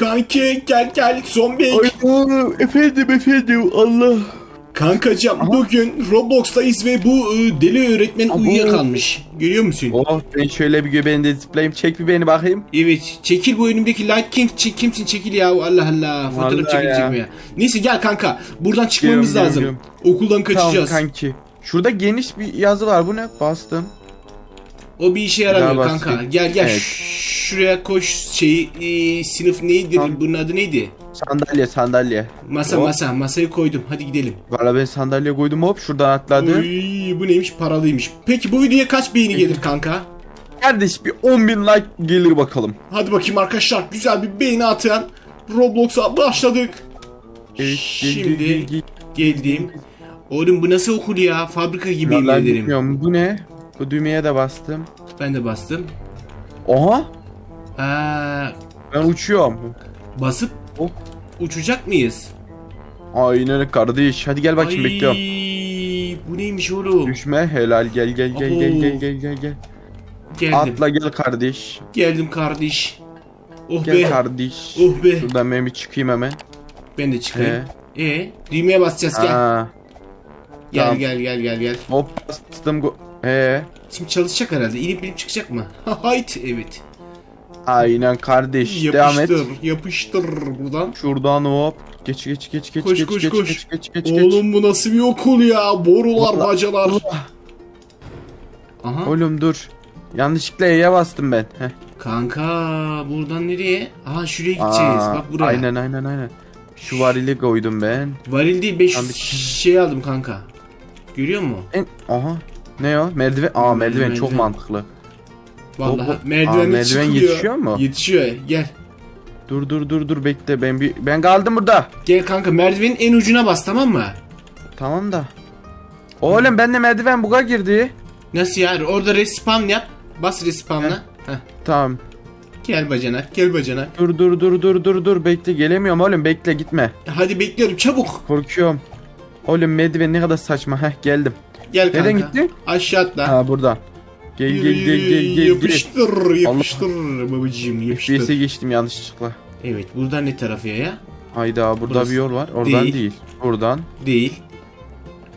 Kanki gel gel zombi. Ay, efendim efendim Allah. Kankacım bugün Roblox'tayız ve bu e, deli öğretmen Abo. uyuyakalmış. Görüyor musun? Oh ben şöyle bir göbeğinde zıplayayım. Çek bir beni bakayım. Evet. Çekil bu önümdeki Light King. Çek, kimsin çekil ya. Allah Allah. Fotoğraf çekilecek ya. mi ya? Neyse gel kanka. Buradan çıkmamız Geliyorum, lazım. geliyorum, Okuldan kaçacağız. Tamam kanki. Şurada geniş bir yazı var. Bu ne? Bastım. o bir işe yaramıyor kanka. Gel gel. Evet. Şuraya koş şeyi e, sınıf neydi? Tamam. Bunun adı neydi? Sandalye sandalye. Masa Hop. masa. Masayı koydum. Hadi gidelim. Valla ben sandalye koydum hop şuradan atladım. Uy, bu neymiş? Paralıymış. Peki bu videoya kaç beğeni gelir kanka? Kardeş bir 10.000 like gelir bakalım. Hadi bakayım arkadaşlar. Güzel bir beğeni atın. Roblox'a başladık. Evet, Şimdi gel, gel, gel. geldim. Oğlum bu nasıl okul ya? Fabrika gibi yemin Vallahi ederim. bilmiyorum. Bu ne? Bu düğmeye de bastım. Ben de bastım. Oha Aa, ben uçuyorum. basıp Hop. uçacak mıyız? Aynen kardeş. Hadi gel bakayım Ay, bekliyorum. Bu neymiş oğlum? Düşme helal gel gel gel gel gel gel gel gel. Geldim. Atla gel kardeş. Geldim kardeş. Oh Gel be. kardeş. Oh be. Şuradan ben bir çıkayım hemen. Ben de çıkayım. E, düğmeye basacağız gel. Aa, Gel tamam. gel gel gel gel. hop bastım. go- Ee, Şimdi çalışacak herhalde. İnip inip çıkacak mı? Hayt evet. Aynen kardeş. Devam et. Yapıştır, yapıştır buradan. Şuradan hop. Geç geç geç geç Koş, geç koş, geç, koş. geç geç geç geç. Oğlum bu nasıl bir okul ya? Borular, Vallahi- bacalar. Allah. Aha. Oğlum dur. Yanlışlıkla E'ye bastım ben. Heh. Kanka buradan nereye? Aha şuraya gideceğiz. Aa, Bak buraya. Aynen aynen aynen. Şu varili koydum ben. Varil değil 500 Yanlış. şey aldım kanka. Görüyor musun? En, aha. Ne o? Merdiven. Aa merdiven, Merdiven. çok mantıklı. Vallahi Hop, hop. merdivenle Aa, merdiven çıkılıyor. yetişiyor mu? Yetişiyor. Gel. Dur dur dur dur bekle ben bir ben kaldım burada. Gel kanka merdivenin en ucuna bas tamam mı? Tamam da. Oğlum bende merdiven buga girdi. Nasıl ya? Orada respawn yap. Bas respawn'a. Heh. Tamam. Gel bacanak, gel bacanak. Dur dur dur dur dur dur bekle gelemiyorum oğlum bekle gitme. Hadi bekliyorum çabuk. Korkuyorum. Oğlum merdiven ne kadar saçma. Heh geldim. Gel kanka. Nereden gittin? Aşağı atla. Ha burada. Gel gel gel gel gel. Yapıştır, yapıştır babacığım, yapıştır. FPS'e geçtim yanlışlıkla. Evet, buradan ne tarafı ya? Hayda burada Burası bir yol var. Oradan değil. değil. Buradan. Değil.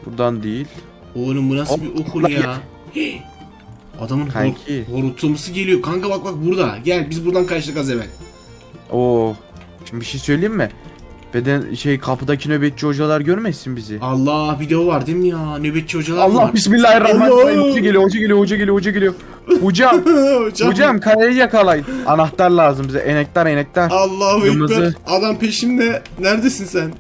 Buradan değil. Oğlum bu nasıl Hop, bir okul ya? Adamın hor Kanki. geliyor. Kanka bak bak burada. Gel biz buradan kaçtık az evvel. Oo. Şimdi bir şey söyleyeyim mi? Beden şey kapıdaki nöbetçi hocalar görmesin bizi. Allah video var değil mi ya? Nöbetçi hocalar Allah var. bismillahirrahmanirrahim. Allah. Hoca geliyor, hoca geliyor, hoca geliyor, hoca geliyor. Hocam, hocam. hocam kayayı yakalayın. Anahtar lazım bize. Enektar, enektar. Allahu ekber. Adam peşimde. Neredesin sen?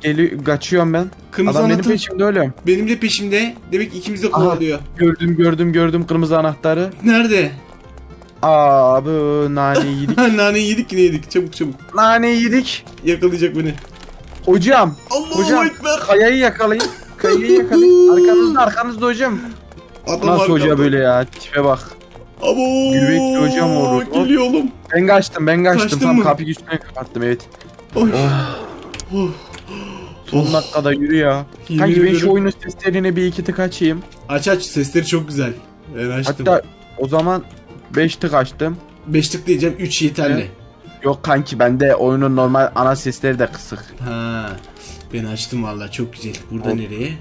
Geliyor, kaçıyorum ben. Kırmızı Adam benim anahtar. peşimde öyle. Benim de peşimde. Demek ki ikimiz de kovalıyor. Gördüm, gördüm, gördüm kırmızı anahtarı. Nerede? Aa, bu nane yedik. Nane yedik yine yedik. Çabuk çabuk. nane yedik. Yakalayacak beni. Hocam, Allahu hocam ekber. kayayı yakalayın. Kayayı yakalayın. Arkanızda, arkanızda hocam. Adam Nasıl hoca arkamda. böyle ya? Tipe bak. Abo. Gülbekli hocam olur. Geliyor oğlum. Ben kaçtım, ben kaçtım. Kaçtın Tam mı? kapıyı üstüne kapattım, evet. Oy. Oh. Son dakikada yürü ya. Yemin Kanki ben ederim. şu oyunun seslerine bir iki tık açayım. Aç aç sesleri çok güzel. Ben açtım. Hatta o zaman 5 tık açtım. 5 tık diyeceğim 3 yeterli. Yok kanki bende oyunun normal ana sesleri de kısık. Ha. Ben açtım valla çok güzel. Burada Ol- nereye?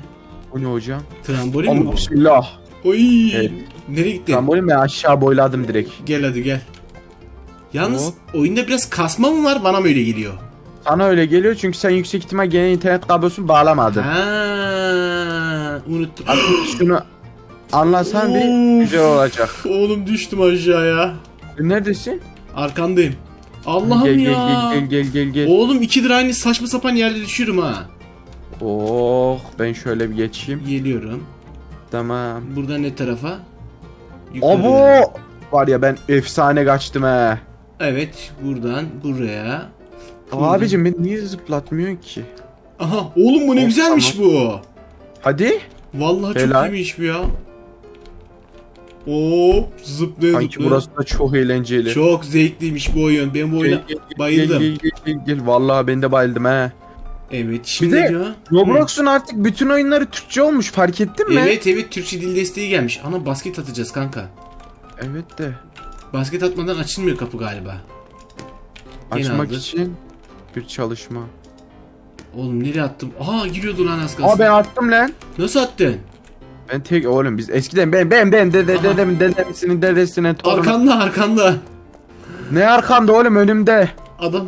Bu ne hocam? Trambolin mi Allah bu? bismillah. Oy. Evet. Nereye gittin? Trambolin ben aşağı boyladım direkt. Gel hadi gel. Yalnız Hop. oyunda biraz kasma mı var bana mı öyle geliyor? Sana öyle geliyor çünkü sen yüksek ihtimal gene internet kablosunu bağlamadın. Ha, unuttum. Şunu anlasan bir Of. güzel olacak. Oğlum düştüm aşağıya. Neredesin? Arkandayım. Allah'ım gel, ya. gel gel gel gel gel. Oğlum ikidir aynı saçma sapan yerde düşüyorum ha. Oh ben şöyle bir geçeyim. Geliyorum. Tamam. Buradan ne tarafa? Yukarı. Abo! Var ya ben efsane kaçtım he. Evet buradan buraya. Buradan- Abicim beni niye zıplatmıyorsun ki? Aha oğlum bu ne Of, güzelmiş bu. Hadi. Vallahi çok Helal. iyiymiş bu ya. Oo zıplaya Sanki zıplaya. burası da çok eğlenceli. Çok zevkliymiş bu oyun. Ben bu oyuna Gel, gel, gel, bayıldım. Gel, gel, gel, gel. Vallahi ben de bayıldım he. Evet şimdi de diyor. Roblox'un artık bütün oyunları Türkçe olmuş fark ettin mi? Evet evet Türkçe dil desteği gelmiş. Ana basket atacağız kanka. Evet de. Basket atmadan açılmıyor kapı galiba. Açmak aldı. için bir çalışma. Oğlum nereye attım? Aa giriyordu lan az kalsın. Aa ben attım lan. Nasıl attın? Ben tek oğlum biz eskiden ben ben ben dede Aha. dedem dedemsinin dedesinin torunu. Arkanda arkanda. Ne arkamda oğlum önümde. Adam.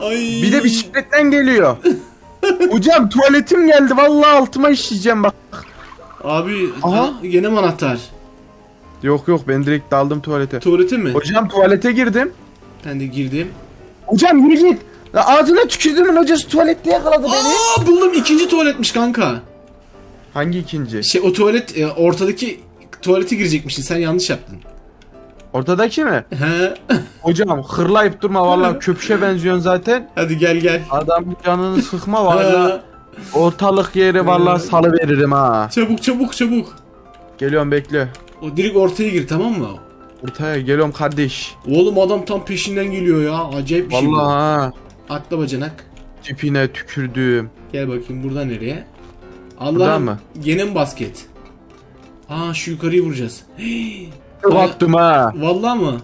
Ay. Bir de bisikletten geliyor. Hocam tuvaletim geldi vallahi altıma işeyeceğim bak. Abi Aha. Gene mi anahtar? Yok yok ben direkt daldım tuvalete. Tuvalete mi? Hocam tuvalete girdim. Ben de girdim. Hocam yürü git. Ağzına tükürdümün hocası tuvalette yakaladı beni. Aa buldum ikinci tuvaletmiş kanka. Hangi ikinci? Şey o tuvalet e, ortadaki tuvalete girecekmişsin sen yanlış yaptın. Ortadaki mi? He. Hocam hırlayıp durma vallahi köpüşe benziyorsun zaten. Hadi gel gel. Adam canını sıkma vallahi. Ortalık yeri vallahi salı veririm ha. Çabuk çabuk çabuk. Geliyorum bekle. O direkt ortaya gir tamam mı? Ortaya geliyorum kardeş. Oğlum adam tam peşinden geliyor ya. Acayip bir şey bu. Vallahi ha. Atla bacanak. Tipine tükürdüm. Gel bakayım burada nereye? Allah'ım mı? gene mi basket? Aa şu yukarıyı vuracağız. Attım ha. Vallahi mı?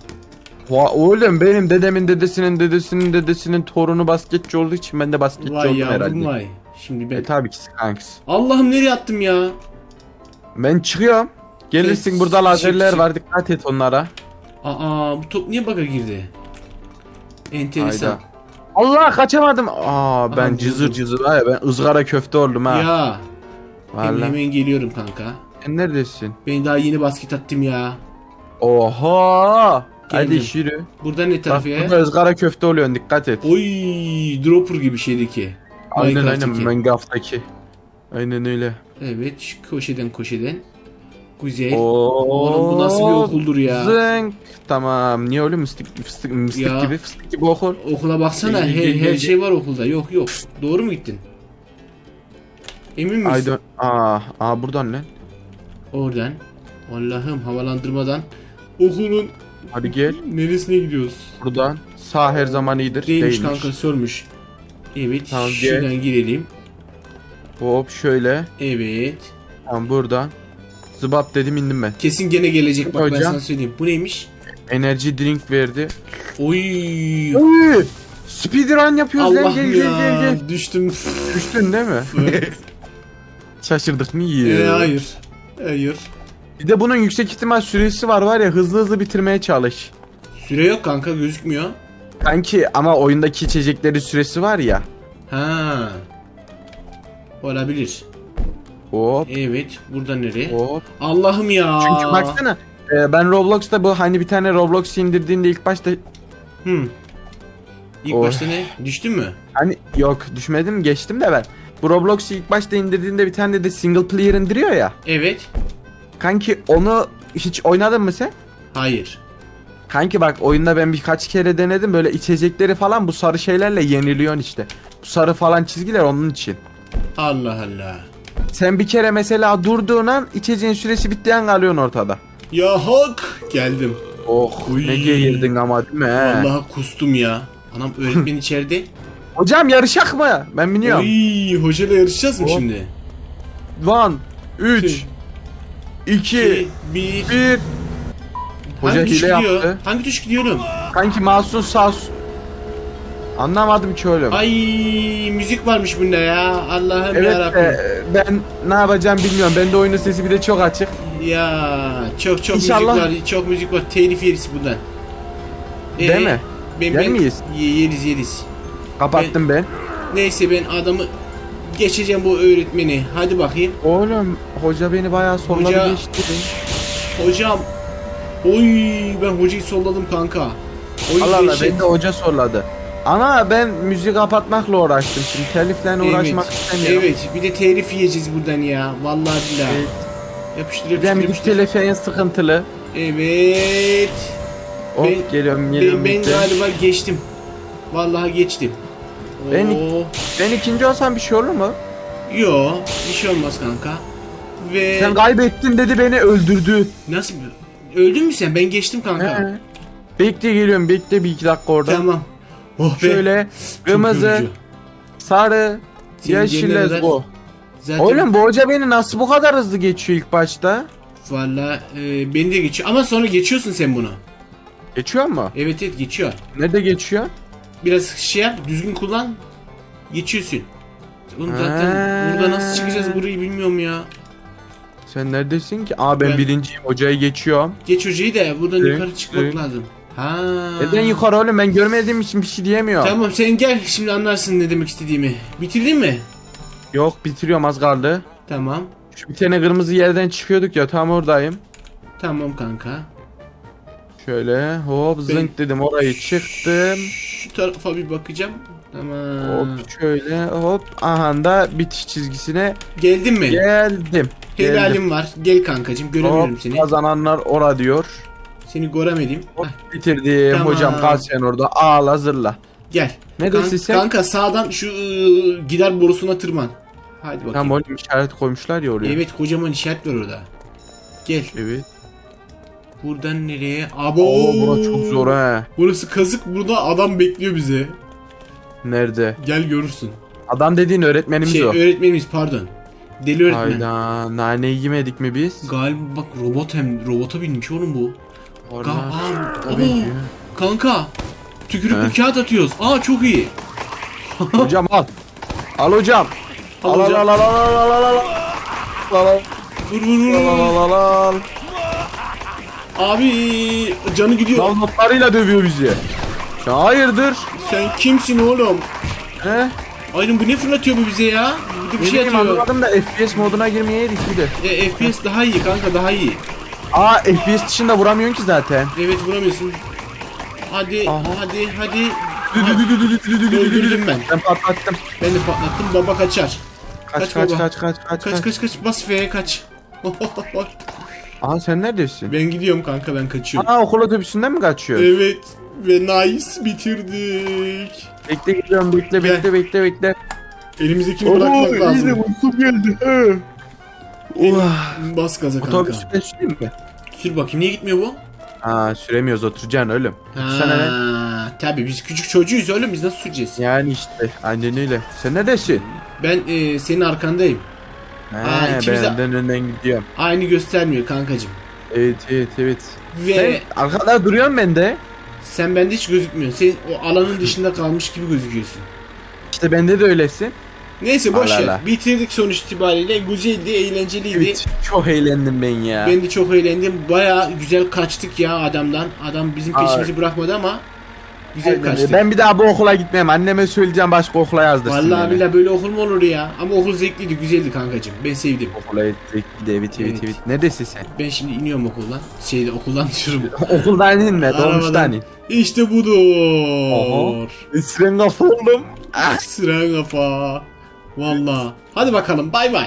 Va oğlum benim dedemin dedesinin dedesinin dedesinin torunu basketçi olduğu için ben de basketçi Vay oldum herhalde. vay. Şimdi ben... E tabii ki kanks. Allah'ım nereye attım ya? Ben çıkıyorum. Gelirsin Çık, burada lazerler var dikkat et onlara. Aa bu top niye bug'a girdi? Enteresan. Hayda. Allah kaçamadım. Aa ben Aha, cızır cızır var ya ben ızgara köfte oldum ha. Ya Vallahi. hemen geliyorum kanka. Sen neredesin? Ben daha yeni basket attım ya. Oha. Hadi Geldim. iş yürü. Burada ne Bak tarafı ya? burada ızgara köfte oluyorsun dikkat et. Oy dropper gibi şeydeki. Aynen aynen Minecraft'taki. Aynen öyle. Evet şu koşeden koşeden. Güzel. Oo. Oğlum bu nasıl bir okuldur ya? Zınk. Tamam. Niye öyle mıstık, fıstık, mıstık Ya. gibi fıstık gibi okul? Okula baksana her, her şey var okulda. Yok yok. Doğru mu gittin? Emin misin? Dön. Aa, aa buradan lan. Oradan. Allah'ım havalandırmadan. Okulun Hadi gel. neresine gidiyoruz? Buradan. Sağ her zaman iyidir. Değilmiş, Değilmiş. kanka sormuş. Evet Tamam, gel. şuradan girelim. Hop şöyle. Evet. Tamam buradan. Zıbap dedim indim ben. Kesin gene gelecek bak ben Hocam. sana söyleyeyim. Bu neymiş? Enerji drink verdi. Oy. Oy! Speedrun yapıyoruz lan. Gel ya. gel gel gel. Düştüm. Düştün değil mi? Şaşırdık niye? ee, hayır. Hayır. Bir de bunun yüksek ihtimal süresi var var ya hızlı hızlı bitirmeye çalış. Süre yok kanka gözükmüyor. Kanki ama oyundaki içeceklerin süresi var ya. Ha. Olabilir. Hop Evet. Burada nereye? hop. Allah'ım ya. Çünkü baksana e, ben Roblox'ta bu hani bir tane Roblox indirdiğinde ilk başta Hı. İlk Oh. başta ne? Düştün mü? hani yok düşmedim geçtim de ben. Bu Roblox'u ilk başta indirdiğinde bir tane de single player indiriyor ya. Evet. Kanki onu hiç oynadın mı sen? Hayır. Kanki bak oyunda ben birkaç kere denedim böyle içecekleri falan bu sarı şeylerle yeniliyorsun işte. Bu sarı falan çizgiler onun için. Allah Allah. Sen bir kere mesela durduğun an içeceğin süresi bittiği an kalıyorsun ortada. Ya hak. Geldim. Oh Uy. ne geğirdin ama değil mi? he? Vallahi kustum ya. Anam öğretmen içeride. Hocam yarışak mı? Ben biniyorum. Oy, hocayla yarışacağız mı Hop. şimdi? 1 3 2 2 1 1 Hoca Hangi tuş hile gidiyor? yaptı. Hangi tuş gidiyorum? Kanki masum sağ Anlamadım ki oğlum. Ay müzik varmış bunda ya. Allah'ım evet yarabbim. de, ben ne yapacağım bilmiyorum. Bende oyunun sesi bir de çok açık. Ya çok çok İnşallah- müzik var. Çok müzik var. Telif yeriz bundan. Ee, Değil mi? Ben, Yer ben, miyiz? Ye- yeriz yeriz. Kapattım ben. Neyse ben adamı geçeceğim bu öğretmeni. Hadi bakayım. Oğlum hoca beni bayağı solladı Hoca- geçti. Hocam. Oy ben hocayı solladım kanka. Oy Allah Allah dehşet. beni de hoca solladı. Ama ben müziği kapatmakla uğraştım şimdi. Telifle uğraşmak istemiyorum. Evet bir de telif yiyeceğiz buradan ya. Vallahi billahi. Evet. Yapıştır yapıştır müzik yapıştır. telifi en sıkıntılı. Evet. Hop Ben- geliyorum geliyorum. Ben, ben galiba geçtim. Vallahi geçtim. Ben- Oo. Ben ikinci olsam bir şey olur mu? Yo bir şey olmaz kanka. Ve Sen kaybettin dedi beni öldürdü. nasıl öldün mü sen? Ben geçtim kanka. He. Bekle geliyorum bekle bir iki dakika orada. Tamam. Oh be. Şöyle Çok kırmızı, sarı, Senin yeşil kadar- let's go. Zaten Oğlum bu hoca beni nasıl bu kadar hızlı geçiyor ilk başta? Valla e, beni de geçiyor. Ama sonra geçiyorsun sen bunu. Geçiyor mu? Evet evet geçiyor. Nerede geçiyor? Biraz şey yap düzgün kullan. Geçiyorsun. Oğlum zaten Ha. burada nasıl çıkacağız burayı bilmiyorum ya. Sen neredesin ki? Aa ben, Ben- birinciyim. Hocayı geçiyorum. Geç hocayı da buradan Evet, yukarı çıkmak evet. lazım. Ha. Neden yukarı oğlum? Ben görmediğim için bir şey diyemiyorum. Tamam sen gel şimdi anlarsın ne demek istediğimi. Bitirdin mi? Yok bitiriyorum az kaldı. Tamam. Şu bir tane kırmızı yerden çıkıyorduk ya tam oradayım. Tamam kanka. Şöyle hop zınk dedim orayı çıktım. Şu tarafa bir bakacağım. Tamam. Hop şöyle hop aha da bitiş çizgisine Geldin mi? geldim. Geldim. Helalim var. Gel kankacım göremiyorum Hop seni. kazananlar ora diyor. Seni göremedim. Hop Hah, bitirdim Tamam. hocam kal sen orada ağla hazırla. gel. Ne Kan- desin sen? Kanka sağdan şu ıı, gider borusuna tırman. Hadi bakayım. Tam oğlum işaret koymuşlar ya oraya. Evet kocaman işaret var orada. Gel. Evet. Buradan nereye? Abo. Oo bura çok zor he. Burası kazık. Burada adam bekliyor bizi. Nerede? Gel görürsün. Adam dediğin öğretmenimiz Şey o. öğretmenimiz pardon. Deli öğretmen. Hayda naneyi yemedik mi biz? Galiba bak robot hem robota binmiş oğlum bu. Orada. Aa, Tabii abo. Kanka. Tükürüklü kağıt atıyoruz. Aa çok iyi. hocam al. Al hocam. Al Al al al al al al al al al. Al al al al al. Abi canı gidiyor. Lav notlarıyla dövüyor bizi. Hayırdır? Sen kimsin oğlum? He? Aydın bu ne fırlatıyor bu bize ya? Bir de bir şey atıyor. anlamadım da FPS moduna girmeyeydik bir de. E, FPS daha iyi kanka daha iyi. Aa FPS dışında vuramıyorsun ki zaten. Evet vuramıyorsun. Hadi Aha. hadi hadi. Öldürdüm ben. Ben patlattım. Ben de patlattım baba kaçar. Kaç Kaç kaç kaç kaç kaç Kaç kaç kaç bas F'ye kaç. Aa sen neredesin? ben gidiyorum kanka ben kaçıyorum. Aa okul otobüsünden mi kaçıyor? Evet ve nice bitirdik. Bekle geliyorum bekle Gel. bekle bekle bekle. Elimizdekini bırakmak lazım. uykum geldi. He. Bas gaza kanka. Otobüs ben süreyim mi? Sür bakayım niye gitmiyor bu? Aa süremiyoruz oturacaksın oğlum. Sana ne? Ha, tabii biz küçük çocuğuyuz oğlum biz nasıl süreceğiz? Yani işte aynen öyle. Sen neredesin? Ben e, senin arkandayım. He Aa, ikimiz de- önden gidiyorum. Aynı göstermiyor kankacım. Evet evet evet. Ve Sen arkada duruyorsun ben de. sen bende hiç gözükmüyorsun. Sen o alanın dışında kalmış gibi gözüküyorsun. İşte bende de öylesin. Neyse boş Allah ver. Allah. Bitirdik sonuç itibariyle. Güzeldi, eğlenceliydi. Evet, çok eğlendim ben ya. Ben de çok eğlendim. Baya güzel kaçtık ya adamdan. Adam bizim peşimizi bırakmadı ama güzel kaçtık. Ben bir daha bu okula gitmem. Anneme söyleyeceğim başka okula yazdırsın Vallahi billahi böyle okul mu olur ya? Ama okul zevkliydi, güzeldi kankacım. Ben sevdim. Okula gittik. Evet evet Evet. Neredesin sen? Ben şimdi iniyorum okuldan. Şeyde okuldan diyorum. Okuldan inme. Dolmuştan in. İşte budur. Siren kafa oldum. Ah. Sıra kafa. Valla. Hadi bakalım bay bay.